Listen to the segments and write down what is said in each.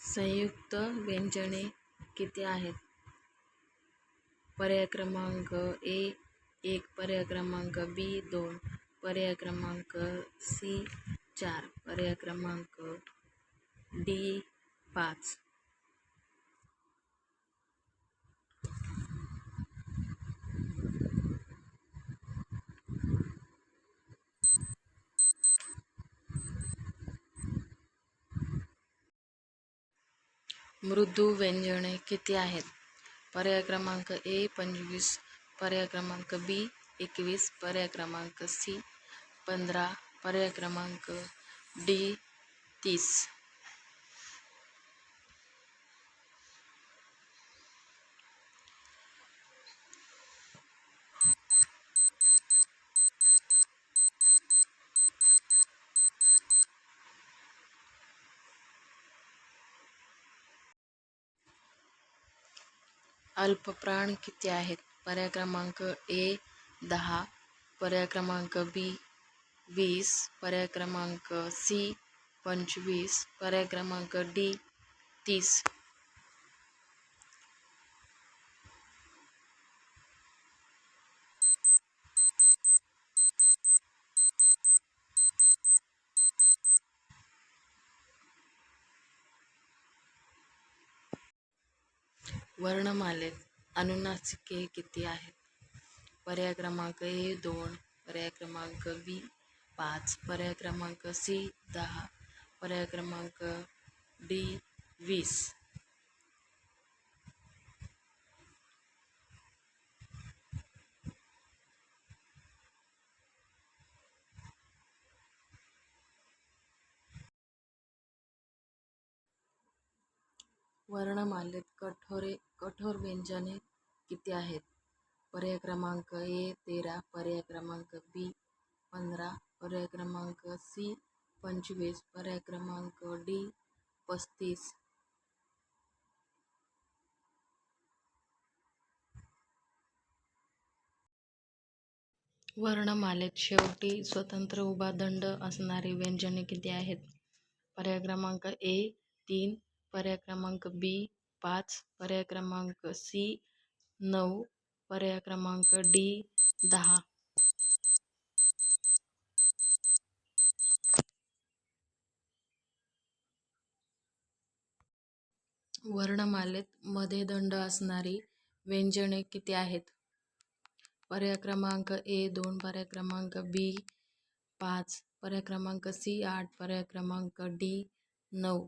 संयुक्त व्यंजने किती आहेत? पर्याय क्रमांक ए एक. पर्याय क्रमांक बी दोन. पर्याय क्रमांक सी चार. पर्याय क्रमांक डी पाच. मृदू व्यंजने किती आहेत? पर्याय क्रमांक ए पंचवीस पर्याय क्रमांक बी एकवीस पर्याय क्रमांक सी पंधरा पर्याय क्रमांक डी तीस. अल्पप्राण किती आहेत? पर्याय क्रमांक ए दहा. पर्याय क्रमांक बी वीस. पर्याय क्रमांक सी पंचवीस. पर्याय क्रमांक डी तीस. वर्णमालेत अनुनासिके किती आहेत? पर्याय क्रमांक ए दोन पर्याय क्रमांक बी पाच पर्याय क्रमांक सी दहा पर्याय क्रमांक डी वीस. वर्णमालेत कठोरे कठोर व्यंजने किती आहेत? पर्याय क्रमांक ए तेरा पर्याय क्रमांक बी पंधरा पर्याय क्रमांक सी पंचवीस पर्याय क्रमांक डी पस्तीस. वर्णमालेत शेवटी स्वतंत्र उभा दंड असणारी व्यंजने किती आहेत? पर्याय क्रमांक ए तीन पर्याय क्रमांक बी पाच. पर्याय क्रमांक सी नऊ. पर्याय क्रमांक डी दहा. वर्णमालेत मध्ये दंड असणारी व्यंजने किती आहेत? पर्याय क्रमांक ए दोन. पर्याय क्रमांक बी पाच. पर्याय क्रमांक सी आठ. पर्याय क्रमांक डी नऊ.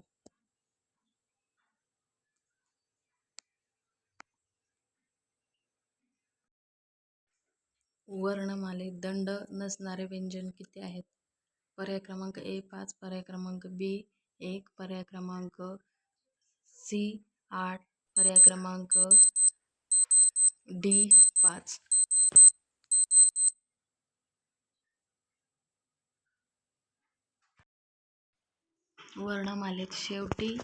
वर्णमालेत दंड नसणारे व्यंजन किती आहेत? पर्याय क्रमांक ए पाच पर्याय क्रमांक बी एक पर्याय क्रमांक सी आठ पर्याय क्रमांक डी पाच. वर्णमालेत शेवटी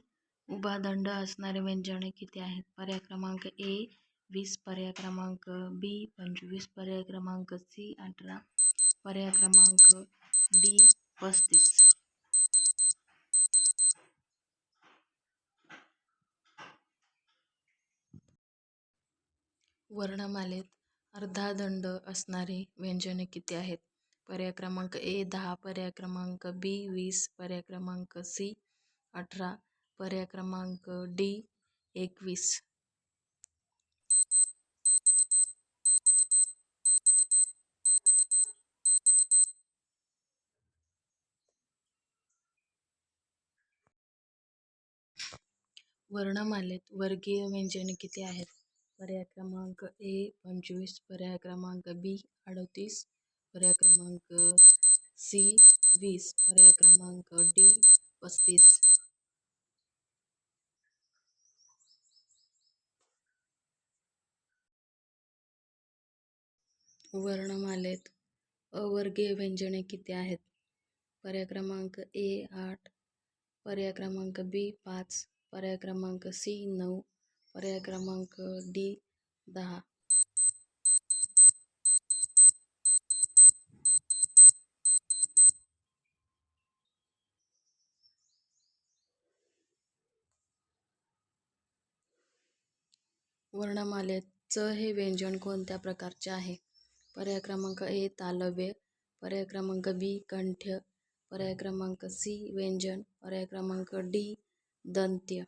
उभा दंड असणारे व्यंजने किती आहेत? पर्याय क्रमांक ए वीस पर्याय क्रमांक बी पंचवीस पर्याय क्रमांक सी अठरा पर्याय क्रमांक डी पस्तीस. वर्णमालेत अर्धा दंड असणारी व्यंजने किती आहेत? पर्याय क्रमांक ए दहा पर्याय क्रमांक बी वीस पर्याय क्रमांक सी अठरा पर्याय क्रमांक डी एकवीस. वर्णमालेत वर्गीय व्यंजने किती आहेत? पर्याय क्रमांक ए पंचवीस. पर्याय क्रमांक बी अडतीस. पर्याय क्रमांक सी वीस. पर्याय क्रमांक डी पस्तीस. वर्णमालेत अवर्गीय व्यंजने किती आहेत? पर्याय क्रमांक ए आठ. पर्याय क्रमांक बी पाच. पर्याय क्रमांक सी नऊ पर्याय क्रमांक डी दहा. वर्णमालेत च हे व्यंजन कोणत्या प्रकारचे आहे? पर्याय क्रमांक ए तालव्य. पर्याय क्रमांक बी कंठ. पर्याय क्रमांक सी व्यंजन. पर्याय क्रमांक डी दंत्य.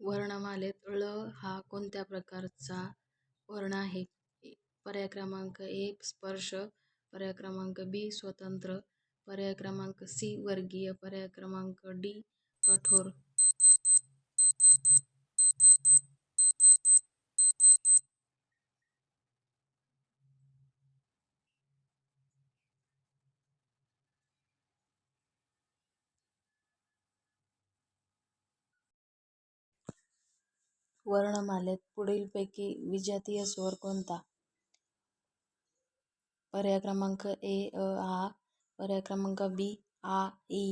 वर्णमालेत ळ हा कोणत्या प्रकारचा वर्ण आहे? पर्याय क्रमांक एक स्पर्श. पर्याय क्रमांक बी स्वतंत्र. पर्याय क्रमांक सी वर्गीय. पर्याय क्रमांक डी कठोर. वर्णमालेत पुढीलपैकी विजातीय स्वर कोणता? पर्याय क्रमांक ए अ आ पर्याय क्रमांक बी आ ई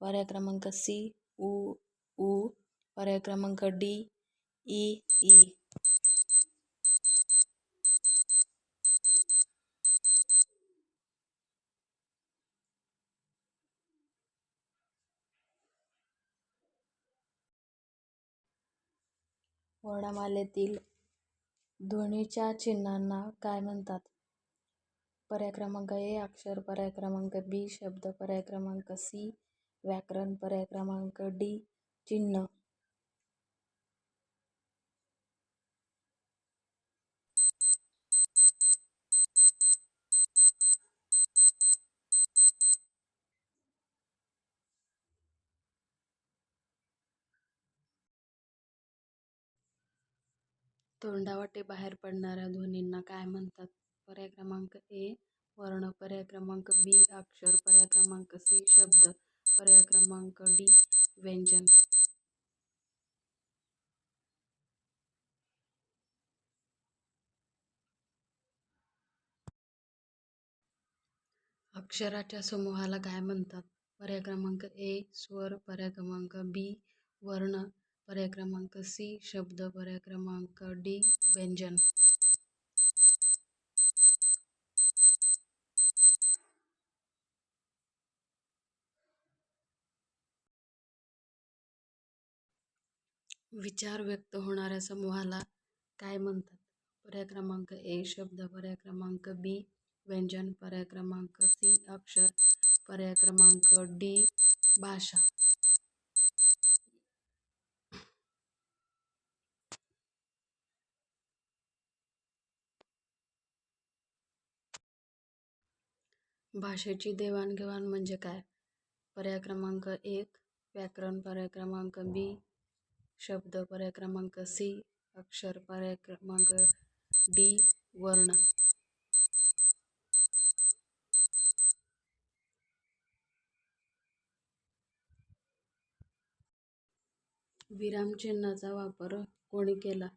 पर्याय क्रमांक सी उ ऊ पर्याय क्रमांक डी ई ई. वर्णमालेतील ध्वनीच्या चिन्हांना काय म्हणतात? पर्याय क्रमांक ए अक्षर पर्याय क्रमांक बी शब्द पर्याय क्रमांक सी व्याकरण पर्याय क्रमांक डी चिन्ह. तोंडावाटे बाहेर पडणाऱ्या ध्वनींना काय म्हणतात? पर्याय क्रमांक ए वर्ण. पर्याय क्रमांक बी अक्षर. पर्याय क्रमांक सी शब्द. पर्याय क्रमांक डी व्यंजन. अक्षराच्या समूहाला काय म्हणतात? पर्याय क्रमांक ए स्वर. पर्याय क्रमांक बी वर्ण. पर्याय क्रमांक सी शब्द. पर्याय क्रमांक डी व्यंजन. विचार व्यक्त होणाऱ्या समूहाला काय म्हणतात? पर्याय क्रमांक ए शब्द पर्याय क्रमांक बी व्यंजन पर्याय क्रमांक सी अक्षर पर्याय क्रमांक डी भाषा. भाषेची देवाणघेवाण म्हणजे काय? पर्याय क्रमांक एक व्याकरण पर्याय क्रमांक बी शब्द पर्याय क्रमांक सी अक्षर पर्याय क्रमांक डी वर्ण. विरामचिन्हाचा वापर कोणी केला?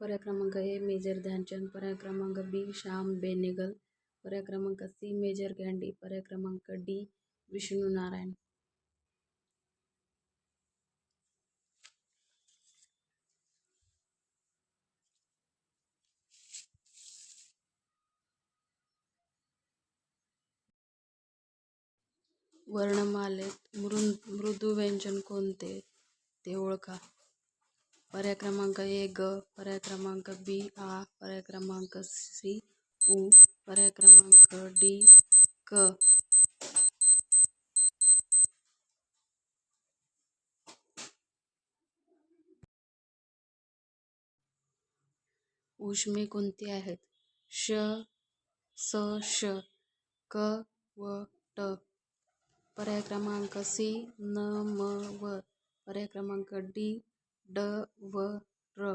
पर्याय क्रमांक ए मेजर ध्यानचंद. पर्याय क्रमांक बी श्याम बेनेगल. पर्याय क्रमांक सी मेजर गँडी. पर्याय क्रमांक डी विष्णू नारायण वर्णमालेत मृ मृदू व्यंजन कोणते? ते ओळखा. पर्याय क्रमांक ए ग पर्याय क्रमांक बी आ पर्याय क्रमांक सी उ पर्याय क्रमांक डी क. उष्मे कोणती आहेत? श स श क व ट. पर्याय क्रमांक सी न म व. पर्याय क्रमांक डी ड व र.